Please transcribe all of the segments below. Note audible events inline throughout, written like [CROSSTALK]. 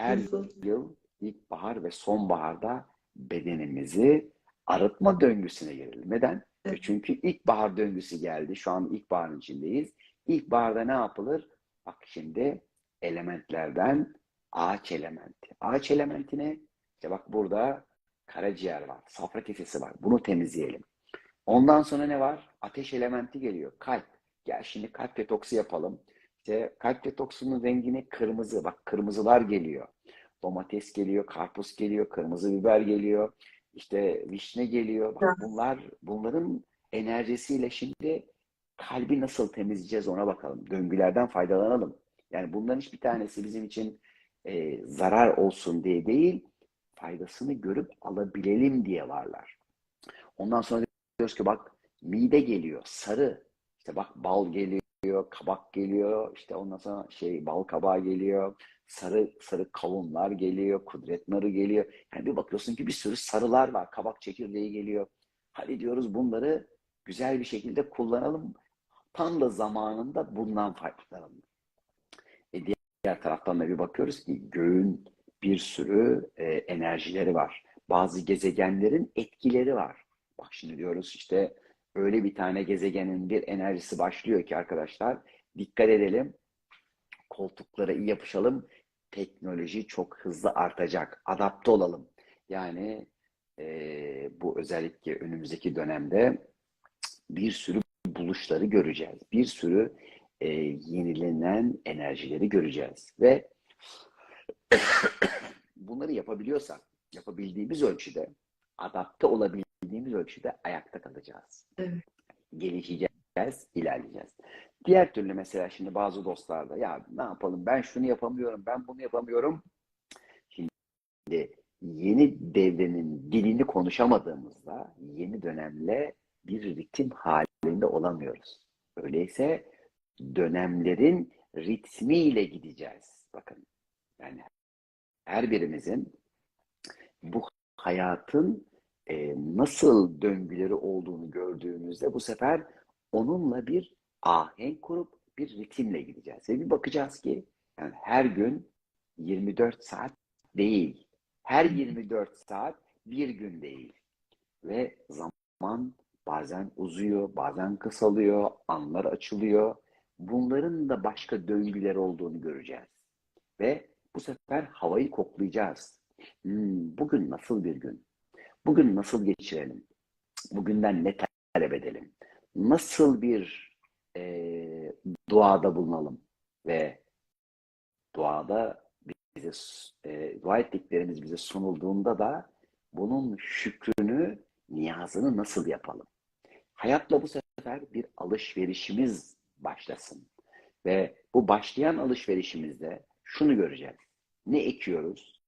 her Nasıl? yıl ilkbahar ve sonbaharda bedenimizi arıtma döngüsüne girelim. Neden? E Evet. Çünkü ilkbahar döngüsü geldi. Şu an ilkbaharın içindeyiz. İlkbaharda ne yapılır? Bak şimdi elementlerden ağaç elementi. Ağaç elementi ne? İşte bak burada karaciğer var, safra kesesi var. Bunu temizleyelim. Ondan sonra ne var? Ateş elementi geliyor. Kalp. Gel şimdi kalp detoksu yapalım. İşte kalp detoksunun rengini kırmızı. Bak kırmızılar geliyor. Domates geliyor, karpuz geliyor, kırmızı biber geliyor. İşte vişne geliyor. Bak bunlar bunların enerjisiyle şimdi kalbi nasıl temizleyeceğiz ona bakalım. Döngülerden faydalanalım. Yani bunların hiçbir tanesi bizim için e, zarar olsun diye değil, faydasını görüp alabilelim diye varlar. Ondan sonra diyoruz ki bak mide geliyor, sarı. İşte bak bal geliyor, kabak geliyor, işte ondan sonra şey bal kabağı geliyor, sarı sarı kavunlar geliyor, kudret narı geliyor. Yani bir bakıyorsun ki bir sürü sarılar var, kabak çekirdeği geliyor. Hadi diyoruz bunları güzel bir şekilde kullanalım. Tam da zamanında bundan faydalanalım. E diğer taraftan da bir bakıyoruz ki göğün bir sürü e, enerjileri var. Bazı gezegenlerin etkileri var. Bak şimdi diyoruz işte öyle bir tane gezegenin bir enerjisi başlıyor ki arkadaşlar dikkat edelim. Koltuklara iyi yapışalım. Teknoloji çok hızlı artacak. Adapte olalım. Yani e, bu özellikle önümüzdeki dönemde bir sürü buluşları göreceğiz. Bir sürü e, yenilenen enerjileri göreceğiz. Ve [COUGHS] bunları yapabiliyorsak, yapabildiğimiz ölçüde, adapte olabildiğimiz ölçüde ayakta kalacağız. Evet. Gelişeceğiz, ilerleyeceğiz. Diğer türlü mesela şimdi bazı dostlar da ya ne yapalım ben şunu yapamıyorum, ben bunu yapamıyorum. Şimdi yeni devrenin dilini konuşamadığımızda yeni dönemle bir ritim halinde olamıyoruz. Öyleyse dönemlerin ritmiyle gideceğiz. Bakın yani her birimizin bu hayatın e, nasıl döngüleri olduğunu gördüğümüzde bu sefer onunla bir ahenk kurup bir ritimle gideceğiz. Ve bir bakacağız ki yani her gün 24 saat değil. Her 24 saat bir gün değil. Ve zaman bazen uzuyor, bazen kısalıyor, anlar açılıyor. Bunların da başka döngüler olduğunu göreceğiz. Ve bu sefer havayı koklayacağız. Hmm, bugün nasıl bir gün? Bugün nasıl geçirelim? Bugünden ne talep edelim? Nasıl bir e, duada bulunalım? Ve duada bize e, dua ettiklerimiz bize sunulduğunda da bunun şükrünü, niyazını nasıl yapalım? Hayatla bu sefer bir alışverişimiz başlasın. Ve bu başlayan alışverişimizde şunu göreceğiz. Ne ekiyoruz?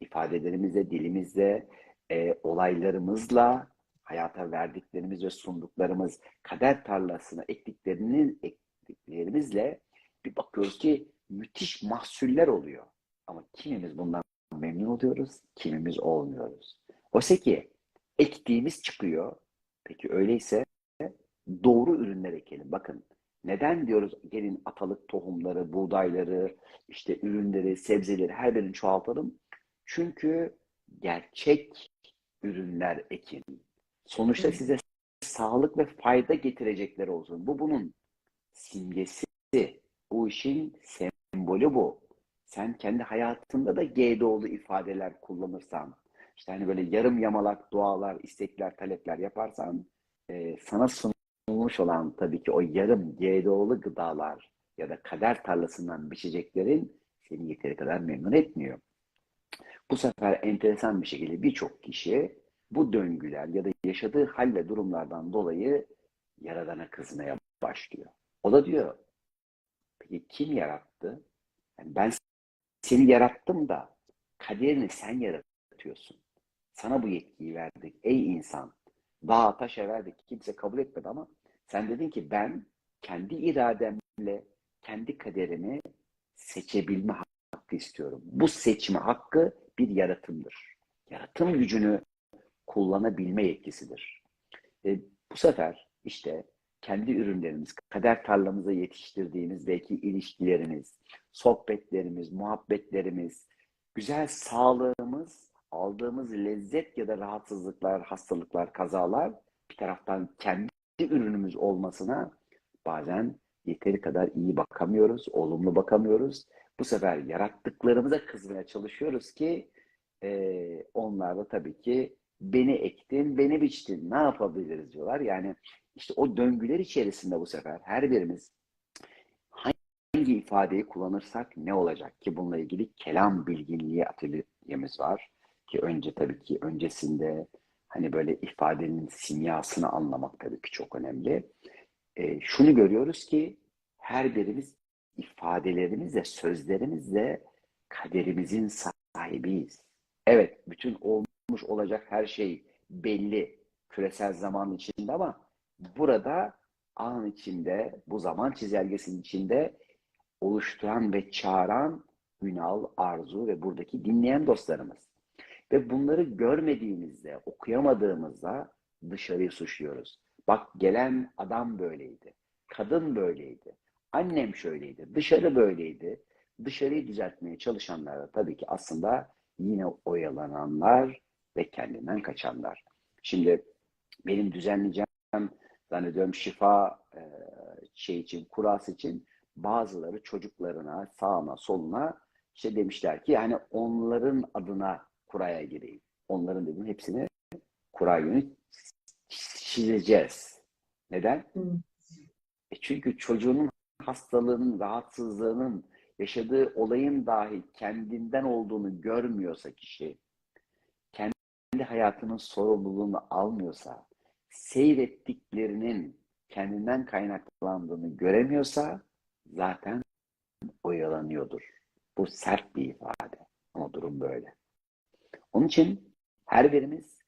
İfadelerimizle, dilimizle, e, olaylarımızla, hayata verdiklerimiz ve sunduklarımız, kader tarlasına ektiklerinin ektiklerimizle bir bakıyoruz ki müthiş mahsuller oluyor. Ama kimimiz bundan memnun oluyoruz, kimimiz olmuyoruz. Oysa ki ektiğimiz çıkıyor. Peki öyleyse doğru ürünler ekelim. Bakın neden diyoruz gelin atalık tohumları, buğdayları, işte ürünleri, sebzeleri her birini çoğaltalım. Çünkü gerçek ürünler ekin. Sonuçta size sağlık ve fayda getirecekler olsun. Bu bunun simgesi. Bu işin sembolü bu. Sen kendi hayatında da G doğulu ifadeler kullanırsan, işte hani böyle yarım yamalak dualar, istekler, talepler yaparsan e, sana sunulmuş olan tabii ki o yarım G doğulu gıdalar ya da kader tarlasından biçeceklerin seni yeteri kadar memnun etmiyor. Bu sefer enteresan bir şekilde birçok kişi bu döngüler ya da yaşadığı halle durumlardan dolayı Yaradan'a kızmaya başlıyor. O da diyor, peki kim yarattı? Yani ben seni yarattım da kaderini sen yaratıyorsun. Sana bu yetkiyi verdik ey insan. Dağa taşa verdik kimse kabul etmedi ama sen dedin ki ben kendi irademle kendi kaderimi seçebilme hakkı istiyorum. Bu seçme hakkı bir yaratımdır. Yaratım gücünü kullanabilme yetkisidir. E, bu sefer işte kendi ürünlerimiz, kader tarlamıza yetiştirdiğimiz belki ilişkilerimiz, sohbetlerimiz, muhabbetlerimiz, güzel sağlığımız, aldığımız lezzet ya da rahatsızlıklar, hastalıklar, kazalar bir taraftan kendi ürünümüz olmasına bazen yeteri kadar iyi bakamıyoruz, olumlu bakamıyoruz. Bu sefer yarattıklarımıza kızmaya çalışıyoruz ki e, onlar da tabii ki beni ektin, beni biçtin, ne yapabiliriz diyorlar. Yani işte o döngüler içerisinde bu sefer her birimiz hangi ifadeyi kullanırsak ne olacak ki bununla ilgili kelam bilginliği atölyemiz var ki önce tabii ki öncesinde hani böyle ifadenin simyasını anlamak tabii ki çok önemli. E, şunu görüyoruz ki her birimiz ifadelerimizle, sözlerimizle kaderimizin sahibiyiz. Evet, bütün olmuş olacak her şey belli küresel zaman içinde ama burada an içinde, bu zaman çizelgesinin içinde oluşturan ve çağıran Ünal, Arzu ve buradaki dinleyen dostlarımız. Ve bunları görmediğimizde, okuyamadığımızda dışarıyı suçluyoruz. Bak gelen adam böyleydi, kadın böyleydi, annem şöyleydi, dışarı böyleydi. Dışarıyı düzeltmeye çalışanlar da tabii ki aslında yine oyalananlar ve kendinden kaçanlar. Şimdi benim düzenleyeceğim zannediyorum şifa e, şey için, kurası için bazıları çocuklarına sağına soluna işte demişler ki yani onların adına kuraya gireyim. Onların dedim hepsini kura günü çizeceğiz. Neden? Hı. E çünkü çocuğunun hastalığının, rahatsızlığının, yaşadığı olayın dahi kendinden olduğunu görmüyorsa kişi, kendi hayatının sorumluluğunu almıyorsa, seyrettiklerinin kendinden kaynaklandığını göremiyorsa zaten oyalanıyordur. Bu sert bir ifade. Ama durum böyle. Onun için her birimiz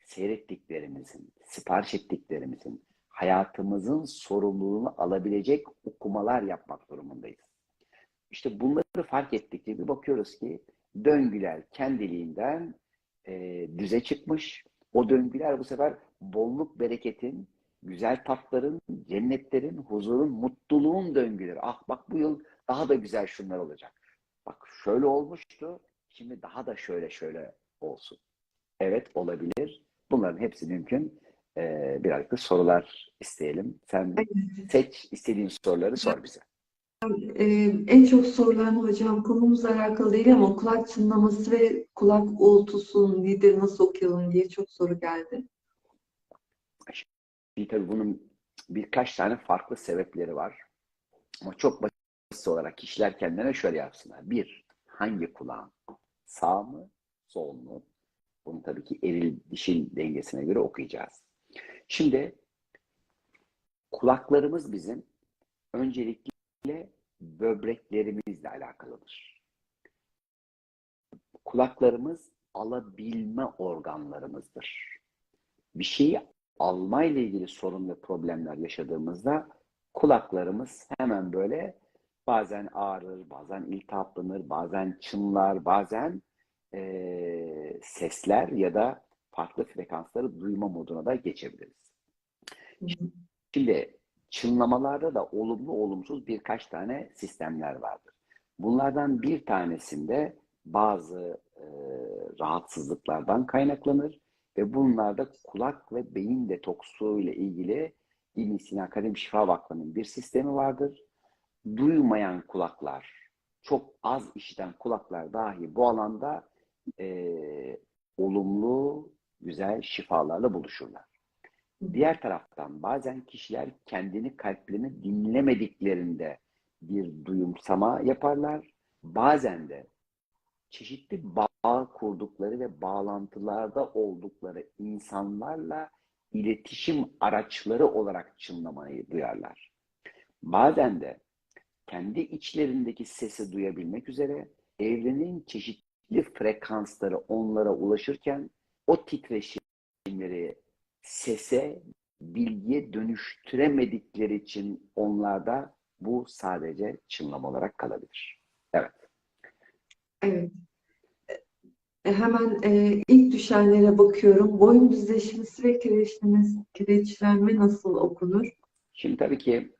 seyrettiklerimizin, sipariş ettiklerimizin, hayatımızın sorumluluğunu alabilecek okumalar yapmak durumundayız. İşte bunları fark ettikçe bir bakıyoruz ki döngüler kendiliğinden e, düze çıkmış. O döngüler bu sefer bolluk, bereketin, güzel tatların, cennetlerin, huzurun, mutluluğun döngüleri. Ah bak bu yıl daha da güzel şunlar olacak. Bak şöyle olmuştu, şimdi daha da şöyle şöyle olsun. Evet olabilir. Bunların hepsi mümkün. Ee, birazcık da sorular isteyelim. Sen seç istediğin soruları sor bize. Ee, en çok sorulan hocam konumuzla alakalı değil ama kulak çınlaması ve kulak uğultusu nedir, nasıl okuyalım diye çok soru geldi. Bir tabii bunun birkaç tane farklı sebepleri var. Ama çok basit olarak kişiler kendilerine şöyle yapsınlar. Bir, hangi kulağın? Sağ mı, sol mu? Bunu tabii ki eril dişil dengesine göre okuyacağız. Şimdi kulaklarımız bizim öncelikle böbreklerimizle alakalıdır. Kulaklarımız alabilme organlarımızdır. Bir şeyi alma ile ilgili sorun ve problemler yaşadığımızda kulaklarımız hemen böyle bazen ağrır, bazen iltihaplanır, bazen çınlar, bazen e, sesler ya da farklı frekansları duyma moduna da geçebiliriz. Şimdi çınlamalarda da olumlu olumsuz birkaç tane sistemler vardır. Bunlardan bir tanesinde bazı e, rahatsızlıklardan kaynaklanır ve bunlarda kulak ve beyin detoksu ile ilgili İbn Sina Akademi Şifa Vakfı'nın bir sistemi vardır. Duymayan kulaklar, çok az işiten kulaklar dahi bu alanda e, olumlu, güzel şifalarla buluşurlar. Diğer taraftan bazen kişiler kendini kalplerini dinlemediklerinde bir duyumsama yaparlar. Bazen de çeşitli bağ kurdukları ve bağlantılarda oldukları insanlarla iletişim araçları olarak çınlamayı duyarlar. Bazen de kendi içlerindeki sesi duyabilmek üzere evrenin çeşitli frekansları onlara ulaşırken o titreşimleri sese, bilgiye dönüştüremedikleri için onlarda bu sadece çınlama olarak kalabilir. Evet. Evet. E, hemen e, ilk düşenlere bakıyorum. Boyun düzleşmesi ve kireçlenme nasıl okunur? Şimdi tabii ki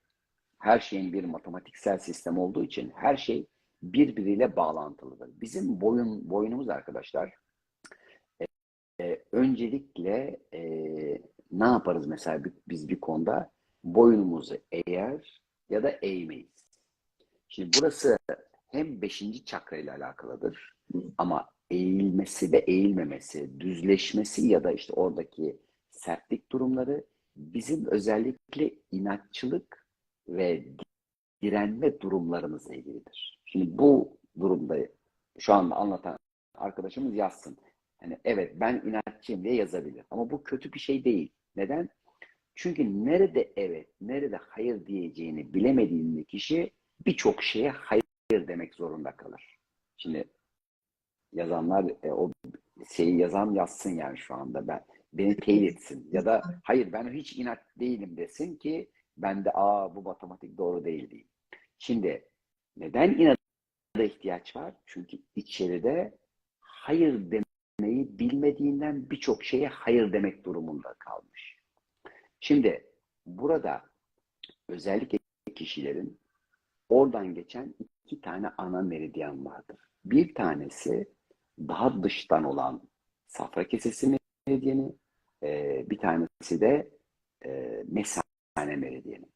her şeyin bir matematiksel sistem olduğu için her şey birbiriyle bağlantılıdır. Bizim boyun boyunumuz arkadaşlar e, öncelikle e, ne yaparız mesela bi- biz bir konuda boynumuzu eğer ya da eğmeyiz. Şimdi burası hem beşinci çakra ile alakalıdır ama eğilmesi ve eğilmemesi, düzleşmesi ya da işte oradaki sertlik durumları bizim özellikle inatçılık ve direnme durumlarımızla ilgilidir. Şimdi bu durumda şu anda anlatan arkadaşımız yazsın. Hani evet ben inatçıyım diye yazabilir. Ama bu kötü bir şey değil. Neden? Çünkü nerede evet, nerede hayır diyeceğini bilemediğinde kişi birçok şeye hayır demek zorunda kalır. Şimdi yazanlar e, o şeyi yazan yazsın yani şu anda ben beni teyit etsin ya da hayır ben hiç inat değilim desin ki ben de aa bu matematik doğru değil diyeyim. Şimdi neden inada ihtiyaç var? Çünkü içeride hayır demeyi bilmediğinden birçok şeye hayır demek durumunda kalmış. Şimdi burada özellikle kişilerin oradan geçen iki tane ana meridyen vardır. Bir tanesi daha dıştan olan safra kesesi meridyeni, e, bir tanesi de e, mesane meridyeni.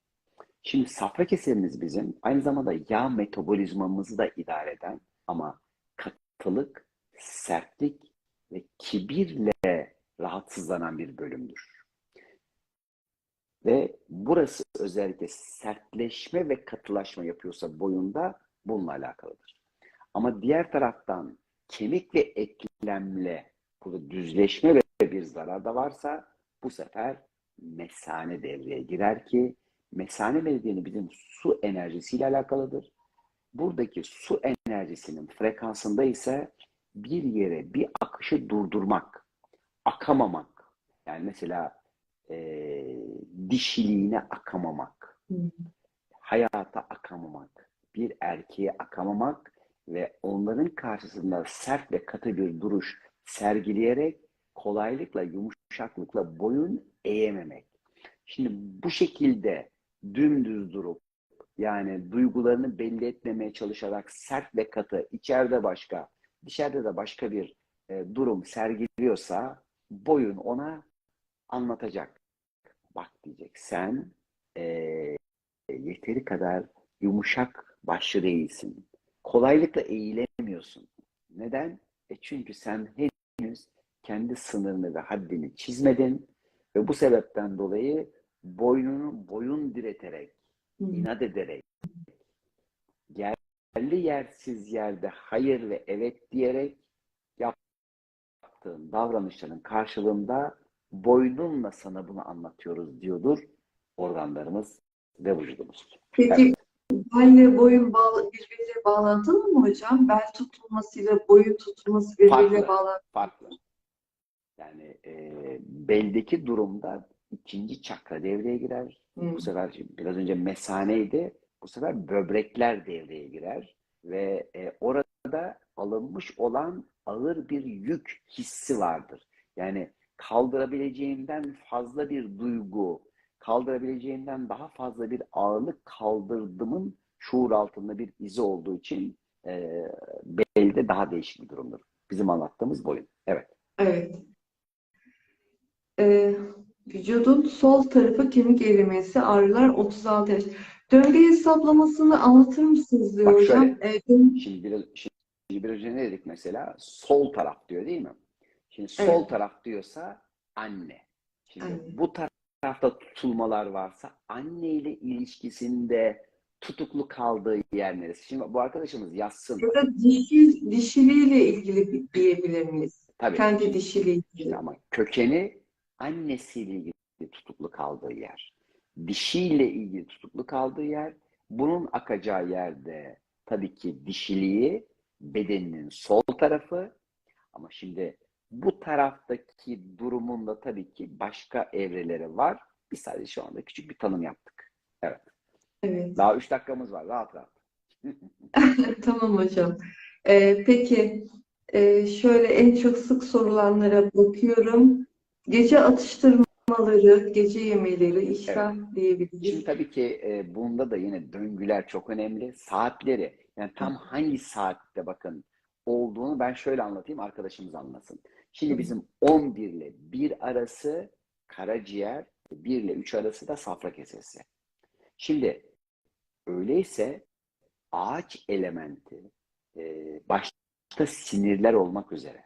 Şimdi safra kesemiz bizim aynı zamanda yağ metabolizmamızı da idare eden ama katılık, sertlik ve kibirle rahatsızlanan bir bölümdür. Ve burası özellikle sertleşme ve katılaşma yapıyorsa boyunda bununla alakalıdır. Ama diğer taraftan kemik ve eklemle burada düzleşme ve bir zarar da varsa bu sefer mesane devreye girer ki mesane meridyeni bizim su enerjisiyle alakalıdır. Buradaki su enerjisinin frekansında ise bir yere bir akışı durdurmak, akamamak. Yani mesela e, dişiliğine akamamak, Hı. hayata akamamak, bir erkeğe akamamak ve onların karşısında sert ve katı bir duruş sergileyerek kolaylıkla, yumuşaklıkla boyun eğememek. Şimdi bu şekilde dümdüz durup yani duygularını belli etmemeye çalışarak sert ve katı, içeride başka, dışarıda da başka bir e, durum sergiliyorsa boyun ona anlatacak. Bak diyecek sen e, yeteri kadar yumuşak başlı değilsin. Kolaylıkla eğilemiyorsun. Neden? E çünkü sen henüz kendi sınırını ve haddini çizmedin ve bu sebepten dolayı boynunu boyun direterek, inat ederek, yerli yersiz yerde hayır ve evet diyerek yaptığın davranışların karşılığında boynunla sana bunu anlatıyoruz diyordur organlarımız ve vücudumuz. Peki Evet. belle boyun bağlı, birbiriyle bağlantılı mı hocam? Bel tutulmasıyla boyun tutulması birbiriyle Farklı. bağlantılı. Farklı. Yani e, beldeki durumda ikinci çakra devreye girer. Hı. Bu sefer biraz önce mesaneydi. Bu sefer böbrekler devreye girer ve e, orada alınmış olan ağır bir yük hissi vardır. Yani kaldırabileceğinden fazla bir duygu, kaldırabileceğinden daha fazla bir ağırlık kaldırdımın şuur altında bir izi olduğu için e, belde daha değişik bir durumdur. Bizim anlattığımız boyun. Evet. Evet. Ee, vücudun sol tarafı kemik erimesi, ağrılar 36 yaş. Döngü hesaplamasını anlatır mısınız diyor Bak hocam. şöyle. Dön- Şimdi biraz, şimdi biraz önce ne dedik mesela? Sol taraf diyor değil mi? Şimdi sol Evet. taraf diyorsa anne. Şimdi Anne. bu tarafta tutulmalar varsa anne ile ilişkisinde tutuklu kaldığı yer neresi? Şimdi bu arkadaşımız yazsın. Burada dişi, dişiliğiyle ilgili diyebilir miyiz? Tabii. Kendi dişiliği ama kökeni annesiyle ilgili tutuklu kaldığı yer. Dişiyle ilgili tutuklu kaldığı yer. Bunun akacağı yerde tabii ki dişiliği bedeninin sol tarafı. Ama şimdi bu taraftaki durumunda tabii ki başka evreleri var. Biz sadece şu anda küçük bir tanım yaptık. Evet. Daha üç dakikamız var. Rahat rahat. [LAUGHS] Tamam hocam. Ee, peki e, şöyle en çok sık sorulanlara bakıyorum. Gece atıştırmaları, gece yemeleri, iştah Şimdi diyebiliriz. tabii ki e, bunda da yine döngüler çok önemli. Saatleri. Yani tam hangi saatte bakın olduğunu ben şöyle anlatayım, arkadaşımız anlasın. Şimdi bizim 11 ile 1 arası karaciğer, 1 ile 3 arası da safra kesesi. Şimdi öyleyse ağaç elementi e, başta sinirler olmak üzere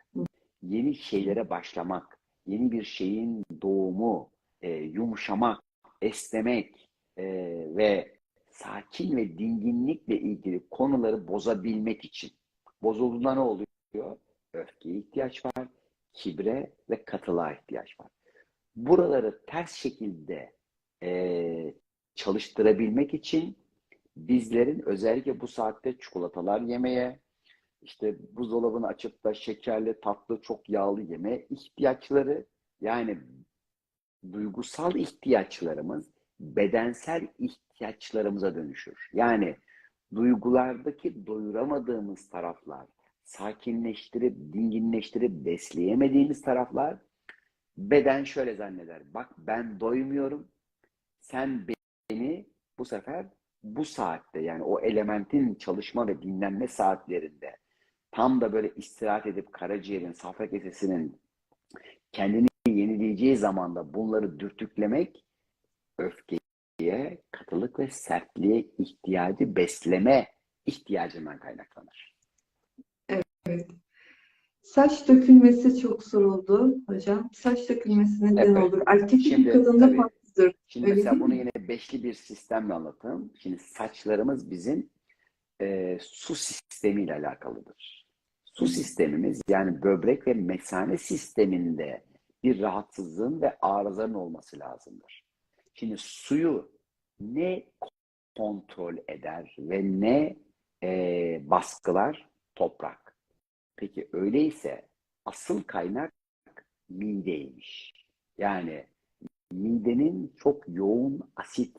yeni şeylere başlamak, yeni bir şeyin doğumu, e, yumuşamak, esnemek e, ve sakin ve dinginlikle ilgili konuları bozabilmek için. Bozulduğunda ne oluyor? Öfkeye ihtiyaç var, kibre ve katılığa ihtiyaç var. Buraları ters şekilde e, çalıştırabilmek için bizlerin özellikle bu saatte çikolatalar yemeye, işte buzdolabını açıp da şekerli, tatlı, çok yağlı yeme ihtiyaçları yani duygusal ihtiyaçlarımız bedensel ihtiyaçlarımıza dönüşür. Yani duygulardaki doyuramadığımız taraflar, sakinleştirip, dinginleştirip besleyemediğimiz taraflar beden şöyle zanneder. Bak ben doymuyorum. Sen beni bu sefer bu saatte yani o elementin çalışma ve dinlenme saatlerinde tam da böyle istirahat edip karaciğerin, safra kesesinin kendini yenileyeceği zamanda bunları dürtüklemek öfkeye, katılık ve sertliğe ihtiyacı besleme ihtiyacından kaynaklanır. Evet. Saç dökülmesi çok soruldu hocam. Saç dökülmesi neden Evet. olur? Erkek Şimdi kadında farklıdır. Şimdi Öyle mesela bunu yine beşli bir sistemle anlatayım. Şimdi saçlarımız bizim e, su sistemiyle alakalıdır. Su sistemimiz yani böbrek ve mesane sisteminde bir rahatsızlığın ve arızanın olması lazımdır. Şimdi suyu ne kontrol eder ve ne e, baskılar? Toprak. Peki öyleyse asıl kaynak mideymiş. Yani midenin çok yoğun asit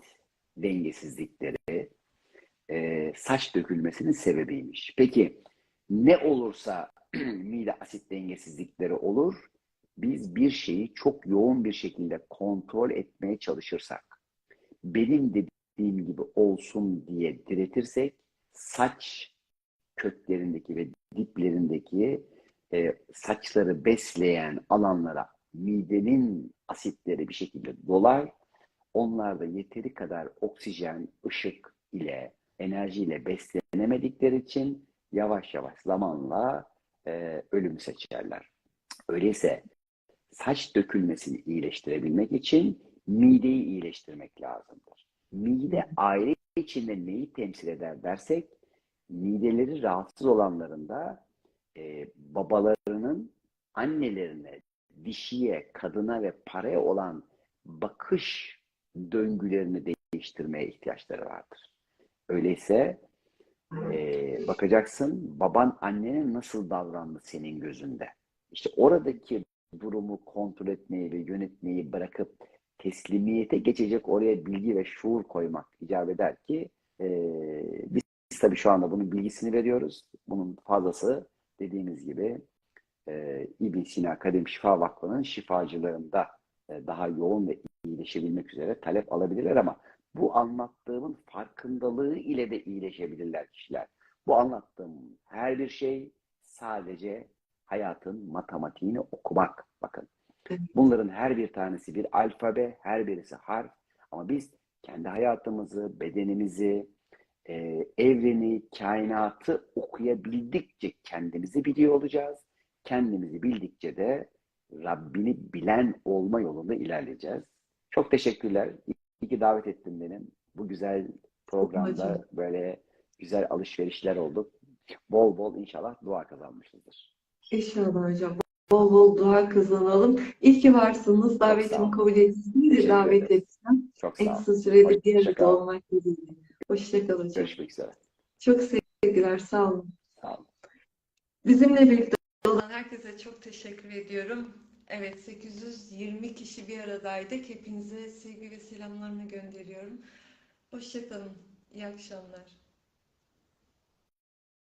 dengesizlikleri e, saç dökülmesinin sebebiymiş. Peki ne olursa [CLEARS THROAT] mide asit dengesizlikleri olur? Biz bir şeyi çok yoğun bir şekilde kontrol etmeye çalışırsak, benim dediğim gibi olsun diye diretirsek, saç köklerindeki ve diplerindeki e, saçları besleyen alanlara midenin asitleri bir şekilde dolar. Onlar da yeteri kadar oksijen, ışık ile, enerjiyle beslenemedikleri için yavaş yavaş zamanla e, ölümü seçerler. Öyleyse saç dökülmesini iyileştirebilmek için mideyi iyileştirmek lazımdır. Mide aile içinde neyi temsil eder dersek, mideleri rahatsız olanlarında e, babalarının annelerine, dişiye, kadına ve paraya olan bakış döngülerini değiştirmeye ihtiyaçları vardır. Öyleyse e, bakacaksın baban annene nasıl davrandı senin gözünde. İşte oradaki durumu kontrol etmeyi ve yönetmeyi bırakıp teslimiyete geçecek oraya bilgi ve şuur koymak icap eder ki e, biz tabii şu anda bunun bilgisini veriyoruz. Bunun fazlası dediğimiz gibi e, İbn Sina Kadim Şifa Vakfı'nın şifacılarında e, daha yoğun ve iyileşebilmek üzere talep alabilirler ama bu anlattığımın farkındalığı ile de iyileşebilirler kişiler. Bu anlattığım her bir şey sadece hayatın matematiğini okumak. Bakın. Bunların her bir tanesi bir alfabe, her birisi harf. Ama biz kendi hayatımızı, bedenimizi, e, evreni, kainatı okuyabildikçe kendimizi biliyor olacağız. Kendimizi bildikçe de Rabbini bilen olma yolunda ilerleyeceğiz. Çok teşekkürler. İyi ki davet ettin benim. Bu güzel programda böyle güzel alışverişler oldu. Bol bol inşallah dua kazanmışızdır. İnşallah hocam. Bol bol dua kazanalım. İyi ki varsınız. Davetimi olun. kabul ettiğiniz davet edeceğim. Çok En sağ ol. kısa sürede bir arada olmak dileğiyle. Hoşçakalın hocam. Görüşmek üzere. Çok sevgiler. Sağ olun. Sağ olun. Bizimle birlikte olan herkese çok teşekkür ediyorum. Evet 820 kişi bir aradaydık. Hepinize sevgi ve selamlarımı gönderiyorum. Hoşçakalın. İyi akşamlar.